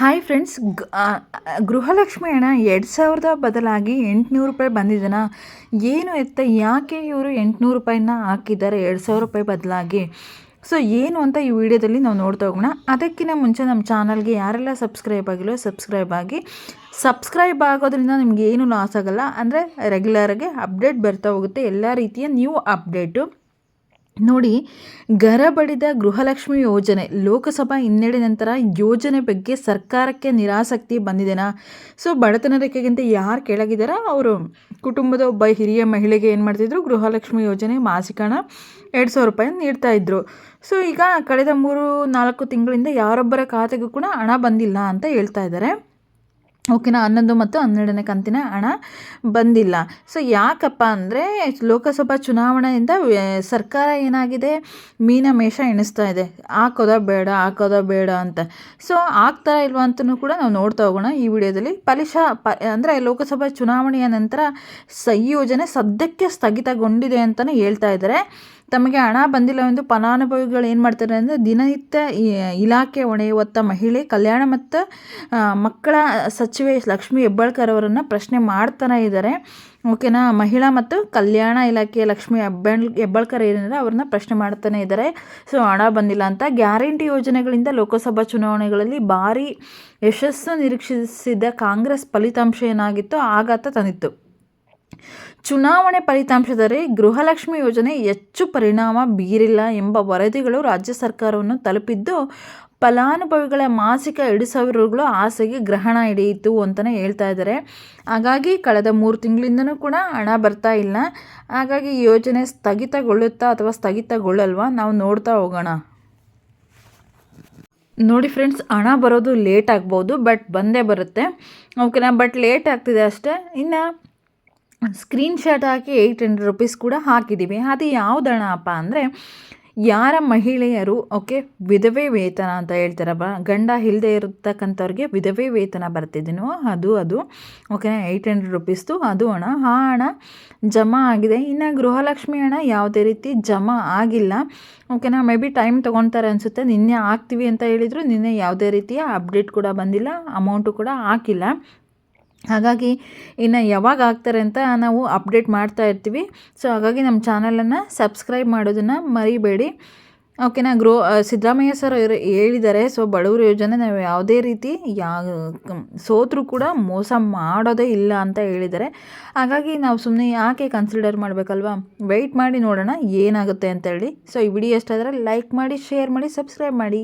Hi friends Gruhalakshmi ಹಣ ಎರಡು ಸಾವಿರದ ಬದಲಾಗಿ ಎಂಟುನೂರು ರೂಪಾಯಿ ಬಂದಿದ್ದಾನ ಏನು ಎತ್ತ, ಯಾಕೆ ಇವರು ಎಂಟುನೂರು ರೂಪಾಯಿನ ಹಾಕಿದ್ದಾರೆ ಎರಡು ಸಾವಿರ ರೂಪಾಯಿ ಬದಲಾಗಿ? ಸೊ ಏನು ಅಂತ ಈ ವಿಡಿಯೋದಲ್ಲಿ ನಾವು ನೋಡ್ತಾ ಹೋಗೋಣ. ಅದಕ್ಕಿಂತ ಮುಂಚೆ ನಮ್ಮ ಚಾನಲ್ಗೆ ಯಾರೆಲ್ಲ ಸಬ್ಸ್ಕ್ರೈಬ್ ಆಗಿಲ್ಲ ಸಬ್ಸ್ಕ್ರೈಬ್ ಆಗಿ. ಸಬ್ಸ್ಕ್ರೈಬ್ ಆಗೋದ್ರಿಂದ ನಿಮಗೆ ಏನು ಲಾಸ್ ಆಗೋಲ್ಲ. ಅಂದರೆ ರೆಗ್ಯುಲರಾಗಿ ಅಪ್ಡೇಟ್ ಬರ್ತಾ ಹೋಗುತ್ತೆ. ಎಲ್ಲ ರೀತಿಯ ನ್ಯೂ ಅಪ್ಡೇಟು ನೋಡಿ ಗರಬಡಿದ ಗೃಹಲಕ್ಷ್ಮಿ ಯೋಜನೆ. ಲೋಕಸಭಾ ಹಿನ್ನಡೆ ನಂತರ ಯೋಜನೆ ಬಗ್ಗೆ ಸರ್ಕಾರಕ್ಕೆ ನಿರಾಸಕ್ತಿ ಬಂದಿದೆನಾ? ಸೊ ಬಡತನ ರೇಖೆಗಿಂತ ಯಾರು ಕೆಳಗಿದಾರೋ? ಅವರು ಕುಟುಂಬದ ಒಬ್ಬ ಹಿರಿಯ ಮಹಿಳೆಗೆ ಏನು ಮಾಡ್ತಿದ್ರು? ಗೃಹಲಕ್ಷ್ಮಿ ಯೋಜನೆ ಮಾಸಿಕ ಹಣ ಎರಡು ಸಾವಿರ ರೂಪಾಯಿ ನೀಡ್ತಾ ಇದ್ರು. ಸೊ, ಈಗ ಕಳೆದ ಮೂರು ನಾಲ್ಕು ತಿಂಗಳಿಂದ ಯಾರೊಬ್ಬರ ಖಾತೆಗೂ ಕೂಡ ಹಣ ಬಂದಿಲ್ಲ ಅಂತ ಹೇಳ್ತಾ ಇದ್ದಾರೆ ಓಕೆನಾ? ಹನ್ನೊಂದು ಮತ್ತು ಹನ್ನೆರಡನೇ ಕಂತಿನ ಹಣ ಬಂದಿಲ್ಲ. ಸೊ ಯಾಕಪ್ಪ ಅಂದರೆ ಲೋಕಸಭಾ ಚುನಾವಣೆಯಿಂದ ಸರ್ಕಾರ ಏನಾಗಿದೆ? ಮೀನ ಮೇಷ ಎಣಿಸ್ತಾ ಇದೆ. ಹಾಕೋದ ಬೇಡ ಹಾಕೋದ ಬೇಡ ಅಂತ. ಸೊ ಆಗ್ತಾ ಇಲ್ವ ಅಂತಲೂ ಕೂಡ ನಾವು ನೋಡ್ತಾ ಹೋಗೋಣ ಈ ವಿಡಿಯೋದಲ್ಲಿ. ಫಲಿಶ, ಪ, ಅಂದರೆ ಲೋಕಸಭಾ ಚುನಾವಣೆಯ ನಂತರ ಸಂಯೋಜನೆ ಸದ್ಯಕ್ಕೆ ಸ್ಥಗಿತಗೊಂಡಿದೆ ಅಂತಲೇ ಹೇಳ್ತಾ ಇದ್ದಾರೆ. ತಮಗೆ ಹಣ ಬಂದಿಲ್ಲ ಎಂದು ಫಲಾನುಭವಿಗಳು ಏನು ಮಾಡ್ತಾರೆ ಅಂದರೆ ದಿನನಿತ್ಯ ಇಲಾಖೆ ಹೊಣೆ ಹೊತ್ತ ಮಹಿಳೆ ಕಲ್ಯಾಣ ಮತ್ತು ಮಕ್ಕಳ ಸಚಿವೆ ಲಕ್ಷ್ಮಿ ಹೆಬ್ಬಾಳ್ಕರ್ ಅವರನ್ನು ಪ್ರಶ್ನೆ ಮಾಡ್ತಾನೆ ಇದ್ದಾರೆ. ಓಕೆನಾ ಮಹಿಳಾ ಮತ್ತು ಕಲ್ಯಾಣ ಇಲಾಖೆಯ ಲಕ್ಷ್ಮಿ ಹೆಬ್ಬಾಳ್, ಹೆಬ್ಬಾಳ್ಕರ್ ಏನಿದೆ ಅವ್ರನ್ನ ಪ್ರಶ್ನೆ ಮಾಡ್ತಾನೆ ಇದ್ದಾರೆ. ಸೊ ಹಣ ಬಂದಿಲ್ಲ ಅಂತ ಗ್ಯಾರಂಟಿ ಯೋಜನೆಗಳಿಂದ ಲೋಕಸಭಾ ಚುನಾವಣೆಗಳಲ್ಲಿ ಭಾರಿ ಯಶಸ್ಸು ನಿರೀಕ್ಷಿಸಿದ ಕಾಂಗ್ರೆಸ್ ಫಲಿತಾಂಶ ಏನಾಗಿತ್ತು ಆಘಾತ ತಂದಿತ್ತು. ಚುನಾವಣೆ ಫಲಿತಾಂಶದಲ್ಲಿ ಗೃಹಲಕ್ಷ್ಮಿ ಯೋಜನೆ ಹೆಚ್ಚು ಪರಿಣಾಮ ಬೀರಿಲ್ಲ ಎಂಬ ವರದಿಗಳು ರಾಜ್ಯ ಸರ್ಕಾರವನ್ನು ತಲುಪಿದ್ದು, ಫಲಾನುಭವಿಗಳ ಮಾಸಿಕ ಎರಡು ಸಾವಿರ ರುಗಳು ಆಸೆಗೆ ಗ್ರಹಣ ಹಿಡಿಯಿತು ಅಂತಲೇ ಹೇಳ್ತಾ ಇದ್ದಾರೆ. ಹಾಗಾಗಿ ಕಳೆದ ಮೂರು ತಿಂಗಳಿಂದನೂ ಕೂಡ ಹಣ ಬರ್ತಾ ಇಲ್ಲ. ಹಾಗಾಗಿ ಯೋಜನೆ ಸ್ಥಗಿತಗೊಳ್ಳುತ್ತಾ ಅಥವಾ ಸ್ಥಗಿತಗೊಳ್ಳಲ್ವಾ? ನಾವು ನೋಡ್ತಾ ಹೋಗೋಣ. ನೋಡಿ ಫ್ರೆಂಡ್ಸ್, ಹಣ ಬರೋದು ಲೇಟ್ ಆಗ್ಬೋದು, ಬಟ್ ಬಂದೇ ಬರುತ್ತೆ. ಓಕೆನಾ ಬಟ್ ಲೇಟ್ ಆಗ್ತಿದೆ ಅಷ್ಟೇ. ಇನ್ನು ಸ್ಕ್ರೀನ್ ಶಾಟ್ ಹಾಕಿ ಏಯ್ಟ್ ಹಂಡ್ರೆಡ್ ರುಪೀಸ್ ಕೂಡ ಹಾಕಿದ್ದೀವಿ. ಅದು ಯಾವ್ದು ಅಪ್ಪ ಅಂದರೆ, ಯಾರ ಮಹಿಳೆಯರು, ಓಕೆ, ವಿಧವೆ ವೇತನ ಅಂತ ಹೇಳ್ತಾರಪ್ಪ ಗಂಡ ಇಲ್ಲದೆ ಇರತಕ್ಕಂಥವ್ರಿಗೆ ವಿಧವೆ ವೇತನ ಬರ್ತಿದ್ದೀನೋ ಅದು ಅದು ಓಕೆ ಏಯ್ಟ್ ಹಂಡ್ರೆಡ್ ರುಪೀಸ್ದು, ಅದು ಹಣ ಆ ಹಣ ಜಮಾ ಆಗಿದೆ. ಇನ್ನು ಗೃಹಲಕ್ಷ್ಮಿ ಹಣ ಯಾವುದೇ ರೀತಿ ಜಮಾ ಆಗಿಲ್ಲ. ಓಕೆನಾ, ಮೇ ಬಿ ಟೈಮ್ ತೊಗೊಳ್ತಾರೆ ಅನಿಸುತ್ತೆ. ನಿನ್ನೆ ಹಾಕ್ತೀವಿ ಅಂತ ಹೇಳಿದರು, ನಿನ್ನೆ ಯಾವುದೇ ರೀತಿಯ ಅಪ್ಡೇಟ್ ಕೂಡ ಬಂದಿಲ್ಲ, ಅಮೌಂಟು ಕೂಡ ಹಾಕಿಲ್ಲ. ಹಾಗಾಗಿ ಇನ್ನು ಯಾವಾಗ ಆಗ್ತಾರೆ ಅಂತ ನಾವು ಅಪ್ಡೇಟ್ ಮಾಡ್ತಾ ಇರ್ತೀವಿ. ಸೊ ಹಾಗಾಗಿ ನಮ್ಮ ಚಾನಲನ್ನು ಸಬ್ಸ್ಕ್ರೈಬ್ ಮಾಡೋದನ್ನು ಮರಿಬೇಡಿ. ಓಕೆನಾ ಗ್ರೋ ಸಿದ್ದರಾಮಯ್ಯ ಸರ್ ಹೇಳಿದ್ದಾರೆ ಸೊ ಬಡವರು ಯೋಜನೆ ನಾವು ಯಾವುದೇ ರೀತಿ ಯಾ ಸೋತರೂ ಕೂಡ ಮೋಸ ಮಾಡೋದೇ ಇಲ್ಲ ಅಂತ ಹೇಳಿದ್ದಾರೆ. ಹಾಗಾಗಿ ನಾವು ಸುಮ್ಮನೆ ಯಾಕೆ ಕನ್ಸಿಡರ್ ಮಾಡಬೇಕಲ್ವಾ? ವೆಯ್ಟ್ ಮಾಡಿ ನೋಡೋಣ ಏನಾಗುತ್ತೆ ಅಂತೇಳಿ ಸೊ ಈ ವಿಡಿಯೋ ಎಷ್ಟಾದರೆ ಲೈಕ್ ಮಾಡಿ ಶೇರ್ ಮಾಡಿ ಸಬ್ಸ್ಕ್ರೈಬ್ ಮಾಡಿ.